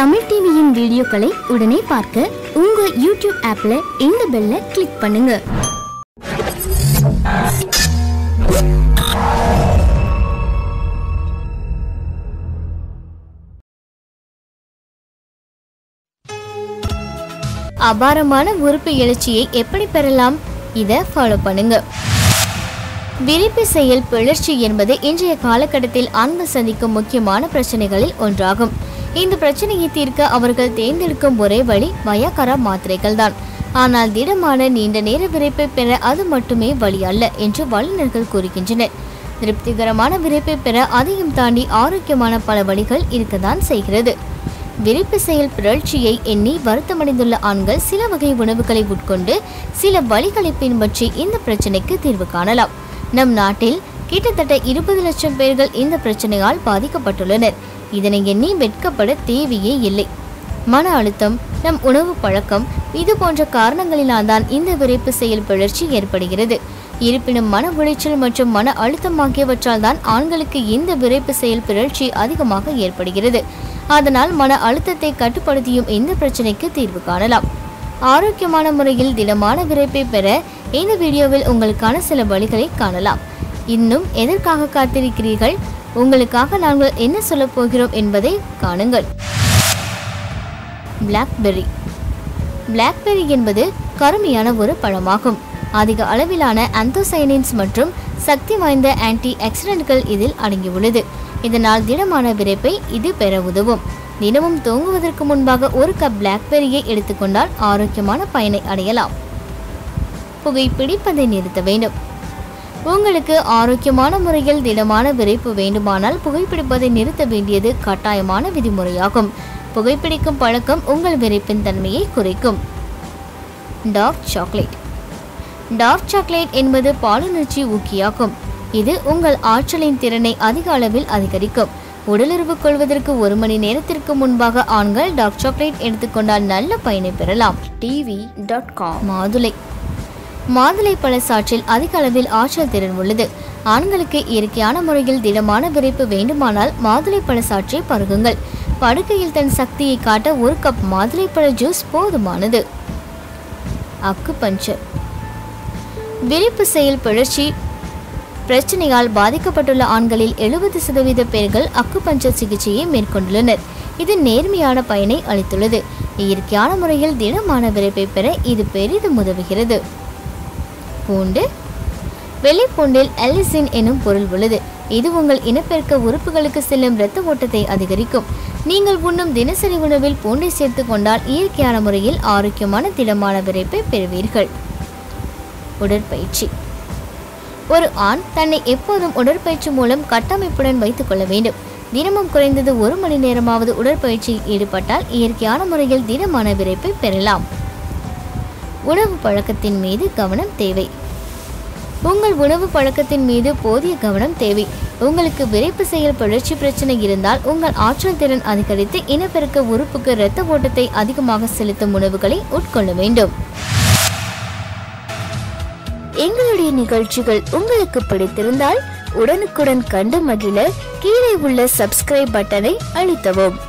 தமிழ் டிவியின் வீடியோக்களை உடனே பார்க்க உங்க யூடியூப் ஆப்ல இந்த பெல்ல கிளிக் பண்ணுங்க. அபாரமான உறுப்பு எழுச்சியை எப்படி பெறலாம்? இதை ஃபாலோ பண்ணுங்க. விரிப்பு செயல் பிளர்ச்சி என்பது இன்றைய காலகட்டத்தில் ஆண்கள் சந்திக்கும் முக்கியமான பிரச்சனைகளில் ஒன்றாகும். இந்த பிரச்சனையை தீர்க்க அவர்கள் தேர்ந்தெடுக்கும் ஒரே வழி வயக்கரா மாத்திரைகள் தான் ஆனால் திடமான நீண்ட நேர விரைப்பை பெற அது மட்டுமே வழி அல்ல என்று வல்லுநர்கள் கூறுகின்றனர். திருப்திகரமான விரைப்பை பெற அதையும் தாண்டி ஆரோக்கியமான பல வழிகள் இருக்கத்தான் செய்கிறது. விரிப்பு செயல் பிறழ்ச்சியை எண்ணி வருத்தமடைந்துள்ள ஆண்கள் சில வகை உணவுகளை உட்கொண்டு சில வழிகளை பின்பற்றி இந்த பிரச்சனைக்கு தீர்வு காணலாம். நம் நாட்டில் கிட்டத்தட்ட இருபது லட்சம் பேர்கள் இந்த பிரச்சனையால் பாதிக்கப்பட்டுள்ளனர். இதனை எண்ணி வெட்கப்பட தேவையே இல்லை. மன அழுத்தம் நம் உணவு பழக்கம் இது போன்ற காரணங்களினால் தான் இந்த விரைப்பு செயல் பிழற்சி ஏற்படுகிறது. இருப்பினும் மன உளைச்சல் மற்றும் மன அழுத்தம் ஆகியவற்றால் தான் ஆண்களுக்கு இந்த விரைப்பு செயல் பிறழ்ச்சி அதிகமாக ஏற்படுகிறது. அதனால் மன அழுத்தத்தை கட்டுப்படுத்தியும் இந்த பிரச்சனைக்கு தீர்வு காணலாம். ஆரோக்கியமான முறையில் திடமான விரைப்பை பெற இந்த வீடியோவில் உங்களுக்கான சில வழிகளை காணலாம். இன்னும் எதற்காக காத்திருக்கிறீர்கள்? உங்களுக்காக நாங்கள் என்ன சொல்லப் போகிறோம் என்பதை காணுங்கள். பிளாக்பெர்ரி பிளாக்பெர்ரி என்பது கருமையான ஒரு பழமாகும். அதிக அளவிலான அந்தோசைனின்ஸ் மற்றும் சக்தி வாய்ந்த ஆன்டி ஆக்சிடென்ட்கள் இதில் அடங்கியுள்ளது. இதனால் திடமான விரைப்பை இது பெற உதவும். தினமும் தூங்குவதற்கு முன்பாக ஒரு கப் பிளாக்பெரியை எடுத்துக்கொண்டால் ஆரோக்கியமான பயனை அடையலாம். புகைப்பிடிப்பதை நிறுத்த வேண்டும். உங்களுக்கு ஆரோக்கியமான முறையில் திடமான விரைப்பு வேண்டுமானால் புகைப்பிடிப்பதை நிறுத்த வேண்டியது கட்டாயமான விதிமுறையாகும். புகைப்பிடிக்கும் பழக்கம் உங்கள் விரைப்பின் தன்மையை குறைக்கும். டார்க் சாக்லேட் டார்க் சாக்லேட் என்பது பாலுணர்ச்சி ஊக்கியாகும். இது உங்கள் ஆற்றலின் திறனை அதிக அளவில் அதிகரிக்கும். உடலுறவு கொள்வதற்கு ஒரு மணி நேரத்திற்கு முன்பாக ஆண்கள் டார்க் சாக்லேட் எடுத்துக்கொண்டால் நல்ல பயனை பெறலாம். டிவி டாட் காம் மாதுளை. மாதுளை பழ சாற்றில் அதிக அளவில் ஆற்றல் திறன் உள்ளது. ஆண்களுக்கு இயற்கையான முறையில் திடமான விரைப்பு வேண்டுமானால் மாதுளை பழ சாற்றை பருகுங்கள். படுக்கையில் தன் சக்தியை காட்ட ஒரு கப் மாதுளைப்பழ ஜூஸ் போதுமானது. அக்குபஞ்சர் விரிப்பு செயல் பிழற்சி. பிரச்சனையால் பாதிக்கப்பட்டுள்ள ஆண்களில் எழுபது சதவீத பேர்கள் அக்குபஞ்சர் சிகிச்சையை மேற்கொண்டுள்ளனர். இது நேர்மையான பயனை அளித்துள்ளது. இயற்கையான முறையில் திடமான விரைப்பை பெற இது பெரிதும் உதவுகிறது. பூண்டு வெள்ளைப்பூண்டில் அலிசின் எனும் பொருள் உள்ளது. இது உங்கள் இனப்பெருக்க உறுப்புகளுக்கு செல்லும் இரத்த ஓட்டத்தை அதிகரிக்கும். நீங்கள் உண்ணும் தினசரி உணவில் பூண்டை சேர்த்து கொண்டால் இயற்கையான முறையில் ஆரோக்கியமான திடமான விரைப்பை பெறுவீர்கள். உடற்பயிற்சி. ஒரு ஆண் தன்னை எப்போதும் உடற்பயிற்சி மூலம் கட்டமைப்புடன் வைத்துக் கொள்ள வேண்டும். தினமும் குறைந்தது ஒரு மணி நேரமாவது உடற்பயிற்சியில் ஈடுபட்டால் இயற்கையான முறையில் திடமான விரைப்பை பெறலாம். உணவு பழக்கத்தின் மீது கவனம் தேவை. உங்கள் உணவு பழக்கத்தின் மீது போதிய கவனம் தேவை. உங்களுக்கு விரைப்பு செயல் பிழற்சி பிரச்சனை இருந்தால் உங்கள் ஆற்றல் திறன் அதிகரித்து இனப்பெருக்க உறுப்புக்கு இரத்த ஓட்டத்தை அதிகமாக செலுத்தும் உணவுகளை உட்கொள்ள வேண்டும். எங்களுடைய நிகழ்ச்சிகள் உங்களுக்கு பிடித்திருந்தால் உடனுக்குடன் கண்டு மகிழ கீழே உள்ள சப்ஸ்கிரைப் பட்டனை அழுத்தவும்.